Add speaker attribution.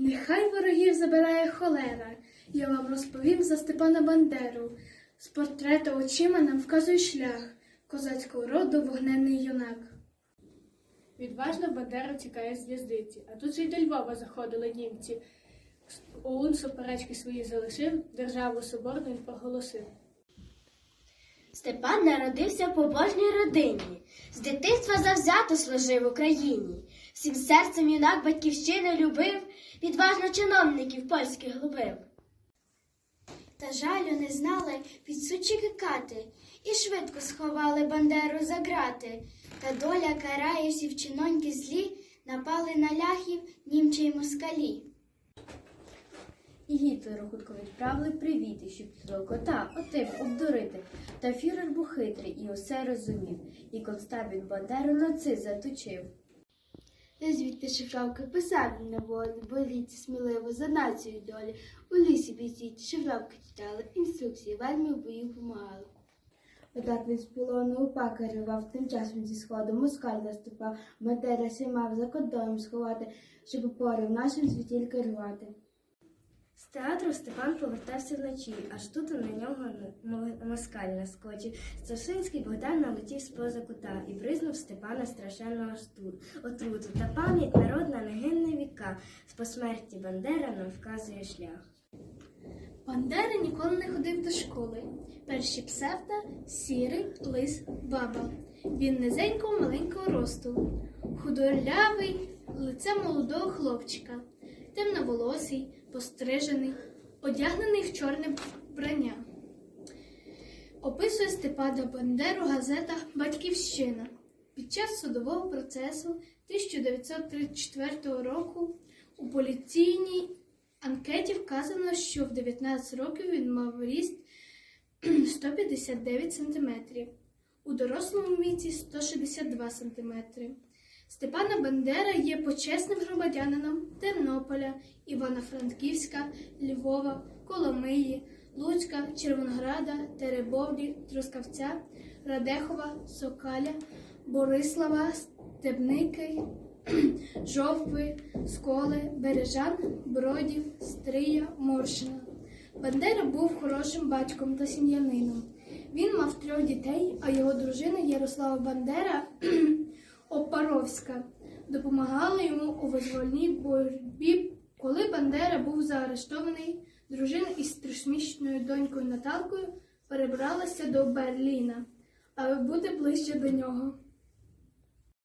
Speaker 1: Нехай ворогів забирає холера. Я вам розповім за Степана Бандеру. З портрета очима нам вказує шлях козацького роду вогненний юнак. Відважно Бандера тікає з в'язниці, а тут же й до Львова заходили німці. ОУН суперечки свої залишив, державу соборну він проголосив.
Speaker 2: Степан народився в побожній родині. З дитинства завзято служив Україні. Всім серцем юнак батьківщини любив, відважно чиновників польських губив. Та жалю не знали під сучі кати, і швидко сховали бандеру за грати. Та доля карає всі вчиноньки злі, напали на ляхів німчі й москалі.
Speaker 3: І Гітлеру хутко відправили привіти, щоб цього кота отим обдурити. Та фюрер був хитрий і усе розумів, і констабін Бандеру на ци заточив.
Speaker 2: Та звідти шифровки писав він на волі, боріться сміливо за націю долі. У лісі бійціть, шифровки читали, інструкції в армії в бою помагали.
Speaker 4: Отак він з полону упа керував, тим часом зі сходу москаль наступав, Бандера сі мав за кордоном сховати, щоб порив нашим звітіль керувати.
Speaker 3: Театру Степан повертався вночі, аж тут на нього москаль наскочив. Старшинський Богдан налетів з поза кута і бризнув Степана страшенного отруту. Та пам'ять народна не гине віка. З посмерті Бандера нам вказує шлях.
Speaker 1: Бандера ніколи не ходив до школи. Перші псевда сірий, лис, баба. Він низенького маленького росту, худорлявий, лице молодого хлопчика, темноволосий, пострижений, одягнений в чорне вбрання. Описує Степана Бандеру газета Батьківщина. Під час судового процесу 1934 року у поліційній анкеті вказано, що в 19 років він мав ріст 159 см, у дорослому віці 162 см. Степана Бандера є почесним громадянином Тернополя, Івано-Франківська, Львова, Коломиї, Луцька, Червонограда, Теребовлі, Трускавця, Радехова, Сокаля, Борислава, Стебники, Жовкви, Сколи, Бережан, Бродів, Стрия, Моршина. Бандера був хорошим батьком та сім'янином. Він мав трьох дітей, а його дружина Ярослава Бандера Опаровська допомагала йому у визвольній боротьбі. Коли Бандера був заарештований, дружина із трьохмісячною донькою Наталкою перебралася до Берліна, аби бути ближче до нього.